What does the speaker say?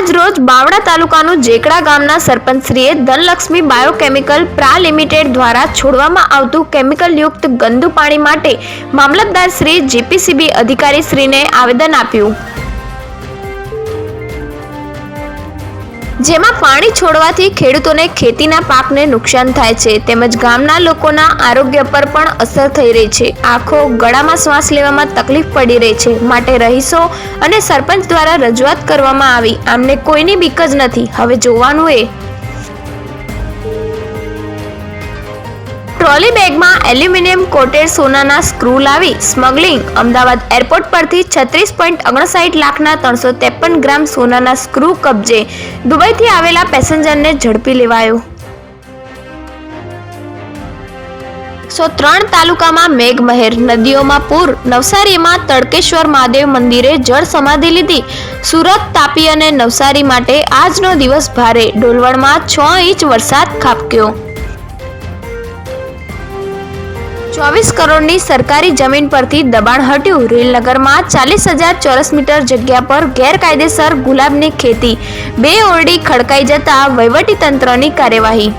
આજરોજ બાવડા તાલુકાનું જેકડા ગામના સરપંચશ્રીએ ધનલક્ષ્મી બાયોકેમિકલ પ્રા લિમિટેડ દ્વારા છોડવામાં આવતું કેમિકલયુક્ત ગંદુ પાણી માટે મામલતદાર શ્રી જીપીસીબી અધિકારી શ્રીને આવેદન આપ્યું. જેમાં પાણી છોડવાથી ખેડૂતોને ખેતીના પાકને નુકસાન થાય છે તેમજ ગામના લોકોના આરોગ્ય પર પણ અસર થઈ રહી છે. આંખો ગળામાં શ્વાસ લેવામાં તકલીફ પડી રહી છે. માટે રહીશો અને સરપંચ દ્વારા રજૂઆત કરવામાં આવી. આમને કોઈની બીક જ નથી. હવે જોવાનું એ ટ્રોલી બેગમાં એલ્યુમિનિયમ કોટેડ સોનાના સ્ક્રૂ લાવી સ્મગલિંગ અમદાવાદ એરપોર્ટ પરથી છત્રીસ પોઈન્ટ ઓગણસાઠ લાખના ત્રણસો ત્રેપન ગ્રામ સોનાના સ્ક્રૂ કબજે દુબઈથી આવેલા પેસેન્જરને ઝડપી લેવાયો. સો ત્રણ તાલુકામાં મેઘમહેર નદીઓમાં પૂર, નવસારીમાં તડકેશ્વર મહાદેવ મંદિરે જળ સમાધિ લીધી. સુરત, તાપી અને નવસારી માટે આજનો દિવસ ભારે. ડોલવણમાં છ ઇંચ વરસાદ ખાબક્યો. ચોવીસ કરોડની સરકારી જમીન પરથી દબાણ હટ્યું. રેલનગરમાં ચાલીસ હજાર ચોરસ મીટર જગ્યા પર ગેરકાયદેસર ગુલાબની ખેતી. બે ઓરડી ખડકાઈ જતા વહીવટીતંત્રની કાર્યવાહી.